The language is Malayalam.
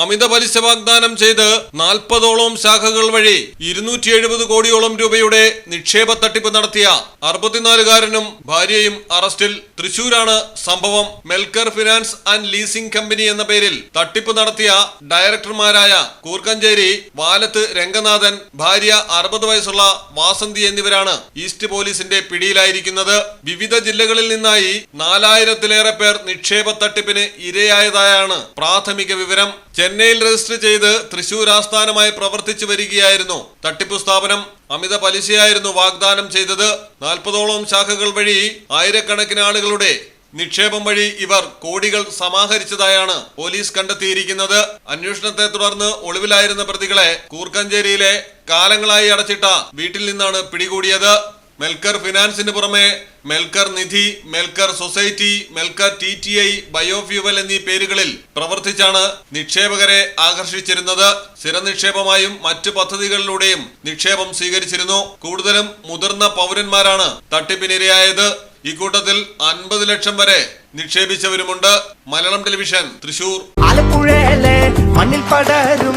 അമിത പലിശ വാഗ്ദാനം ചെയ്ത് നാൽപ്പതോളം ശാഖകൾ വഴി ഇരുന്നൂറ്റി എഴുപത് കോടിയോളം രൂപയുടെ നിക്ഷേപ തട്ടിപ്പ് നടത്തിയ അറുപത്തിനാലുകാരനും ഭാര്യയും അറസ്റ്റിൽ തൃശൂരാണ് സംഭവം. Melkar finance and leasing company എന്ന പേരിൽ തട്ടിപ്പ് നടത്തിയ ഡയറക്ടർമാരായ കൂർക്കഞ്ചേരി വാലത്ത് രംഗനാഥൻ ഭാര്യ അറുപത് വയസ്സുള്ള വാസന്തി എന്നിവരാണ് ഈസ്റ്റ് പോലീസിന്റെ പിടിയിലായിരിക്കുന്നത്. വിവിധ ജില്ലകളിൽ നിന്നായി നാലായിരത്തിലേറെ പേർ നിക്ഷേപ തട്ടിപ്പിന് ഇരയായതായാണ് പ്രാഥമിക വിവരം. ചെന്നൈയിൽ രജിസ്റ്റർ ചെയ്ത് തൃശൂർ ആസ്ഥാനമായി പ്രവർത്തിച്ചു വരികയായിരുന്നു. തട്ടിപ്പു സ്ഥാപനം അമിത പലിശയായിരുന്നു വാഗ്ദാനം ചെയ്തത്. നാൽപ്പതോളം ശാഖകൾ വഴി ആയിരക്കണക്കിന് ആളുകളുടെ നിക്ഷേപം വഴി ഇവർ കോടികൾ സമാഹരിച്ചതായാണ് പോലീസ് കണ്ടെത്തിയിരിക്കുന്നത്. അന്വേഷണത്തെ തുടർന്ന് ഒളിവിലായിരുന്ന പ്രതികളെ കൂർക്കഞ്ചേരിയിലെ കാലങ്ങളായി അടച്ചിട്ട വീട്ടിൽ നിന്നാണ് പിടികൂടിയത്. മെൽക്കർ ഫിനാൻസിന് പുറമെ Melkar Nidhi Melkar society Melkar T T I biofuel എന്നീ പേരുകളിൽ പ്രവർത്തിച്ചാണ് നിക്ഷേപകരെ ആകർഷിച്ചിരുന്നത്. സ്ഥിര നിക്ഷേപമായും മറ്റ് പദ്ധതികളിലൂടെയും നിക്ഷേപം സ്വീകരിച്ചിരുന്നു. കൂടുതലും മുതിർന്ന പൗരന്മാരാണ് തട്ടിപ്പിനിരയായത്. ഇക്കൂട്ടത്തിൽ അൻപത് ലക്ഷം വരെ നിക്ഷേപിച്ചവരുമുണ്ട്. മലയാളം ടെലിവിഷൻ തൃശൂർ. ആലപ്പുഴയിലെ മണ്ണിൽ പടരും